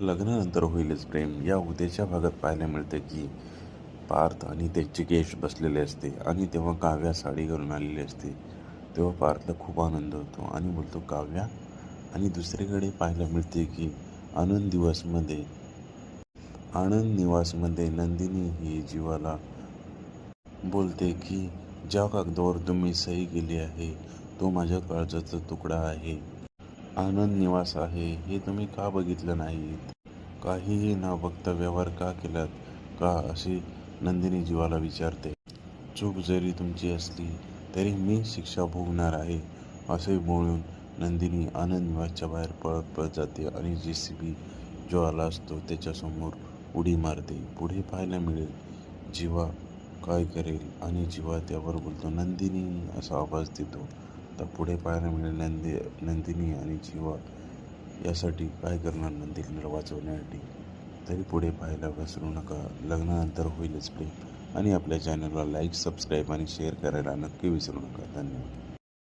लग्नानंतर होईलच प्रेम. या उद्याच्या भागात पाहायला मिळते की पार्थ आणि त्याचे केश बसलेले असते आणि तेव्हा काव्या साडी घालून आलेली असते. तेव्हा पार्थला खूप आनंद होतो आणि बोलतो काव्या आणि दुसरीकडे पाहायला मिळते की आनंद दिवसमध्ये आनंद निवासमध्ये नंदिनी ही जीवाला बोलते की ज्या कागदावर तुम्ही सही केली आहे. तो माझ्या काळजाचा तुकडा आहे. आनंद निवास आहे हे तुम्ही का बघितलं नाहीत काहीही न बघता व्यवहार का केलात? का? अशी नंदिनी जीवाला विचारते. चूक जरी तुमची असली तरी मी शिक्षा भोगणार आहे असे बोलून नंदिनी आनंद निवासच्या बाहेर पळत पळत जाते आणि जे सी बी जो आला असतो त्याच्यासमोर उडी मारते. पुढे पाहायला मिळेल जीवा काय करेल आणि जीवा त्यावर बोलतो नंदिनी असा आवाज देतो. आता पुढे पाहायला मिळेल म्हणजे नंदी नंदिनी आणि जीवा यासाठी काय करणार नंदिनीला वाचवण्यासाठी? तरी पुढे पाहायला विसरू नका. लग्नानंतर होईलच प्रेम आणि आपल्या चॅनलला लाईक सबस्क्राईब आणि शेअर करायला नक्की विसरू नका. धन्यवाद.